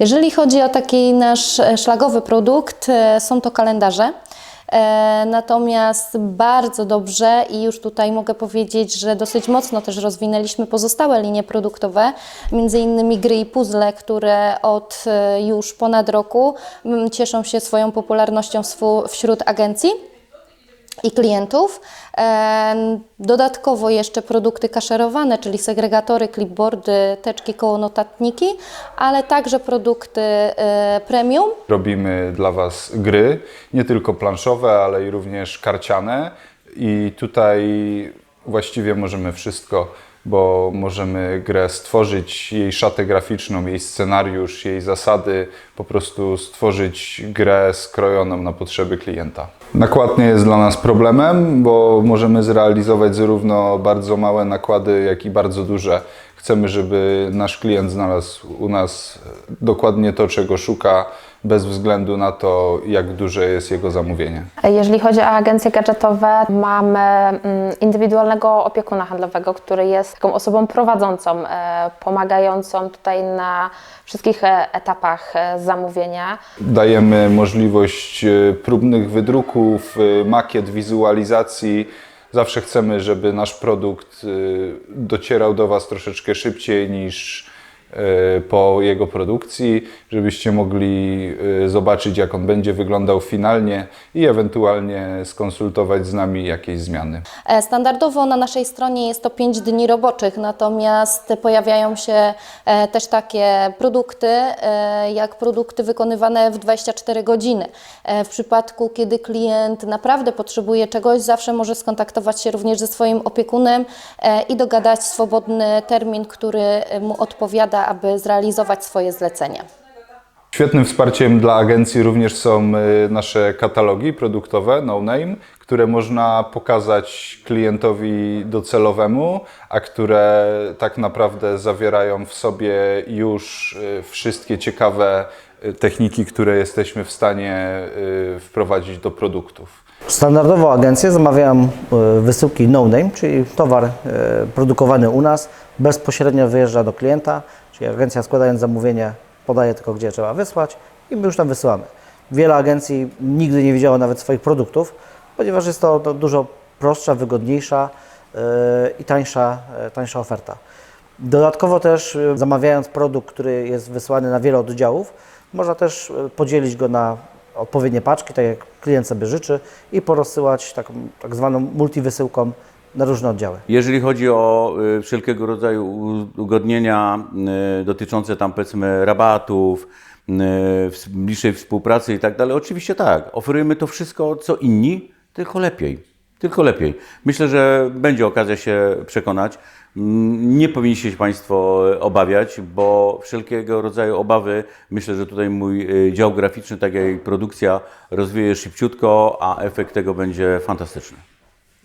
Jeżeli chodzi o taki nasz e, szlagowy produkt, e, są to kalendarze. E, Natomiast bardzo dobrze i już tutaj mogę powiedzieć, że dosyć mocno też rozwinęliśmy pozostałe linie produktowe, między innymi gry i puzzle, które od już ponad roku cieszą się swoją popularnością wśród agencji i klientów. Dodatkowo jeszcze produkty kaszerowane, czyli segregatory, clipboardy, teczki koło notatniki, ale także produkty e, premium. Robimy dla Was gry, nie tylko planszowe, ale i również karciane. I tutaj właściwie możemy wszystko, bo możemy grę stworzyć, jej szatę graficzną, jej scenariusz, jej zasady, po prostu stworzyć grę skrojoną na potrzeby klienta. Nakład nie jest dla nas problemem, bo możemy zrealizować zarówno bardzo małe nakłady, jak i bardzo duże. Chcemy, żeby nasz klient znalazł u nas dokładnie to, czego szuka, bez względu na to, jak duże jest jego zamówienie. Jeżeli chodzi o agencje gadżetowe, mamy mm, indywidualnego opiekuna handlowego, który jest taką osobą prowadzącą, e, pomagającą tutaj na wszystkich e, etapach e, zamówienia. Dajemy możliwość próbnych wydruków, makiet, wizualizacji. Zawsze chcemy, żeby nasz produkt e, docierał do Was troszeczkę szybciej niż po jego produkcji, żebyście mogli e, zobaczyć, jak on będzie wyglądał finalnie i ewentualnie skonsultować z nami jakieś zmiany. E, Standardowo na naszej stronie jest to 5 dni roboczych, natomiast pojawiają się e, też takie produkty, e, jak produkty wykonywane w 24 godziny. E, W przypadku, kiedy klient naprawdę potrzebuje czegoś, zawsze może skontaktować się również ze swoim opiekunem e, i dogadać swobodny termin, który mu odpowiada, aby zrealizować swoje zlecenie. Świetnym wsparciem dla agencji również są y, nasze katalogi produktowe, no name, które można pokazać klientowi docelowemu, a które tak naprawdę zawierają w sobie już y, wszystkie ciekawe techniki, które jesteśmy w stanie y, wprowadzić do produktów. Standardowo agencje zamawiają e, wysyłki no name, czyli towar e, produkowany u nas, bezpośrednio wyjeżdża do klienta, czyli agencja składając zamówienie podaje tylko gdzie trzeba wysłać i my już tam wysyłamy. Wiele agencji nigdy nie widziało nawet swoich produktów, ponieważ jest to, dużo prostsza, wygodniejsza i tańsza, tańsza oferta. Dodatkowo też e, zamawiając produkt, który jest wysłany na wiele oddziałów, można też e, podzielić go na odpowiednie paczki, tak jak klient sobie życzy i porozsyłać taką tak zwaną multiwysyłką na różne oddziały. Jeżeli chodzi o y, wszelkiego rodzaju u- udogodnienia y, dotyczące tam powiedzmy rabatów, y, bliższej współpracy i tak dalej, oczywiście tak, oferujemy to wszystko co inni, tylko lepiej. Tylko lepiej. Myślę, że będzie okazja się przekonać. Mm, Nie powinniście się Państwo obawiać, bo wszelkiego rodzaju obawy, myślę, że tutaj mój y, dział graficzny, tak jak produkcja, rozwieje szybciutko, a efekt tego będzie fantastyczny.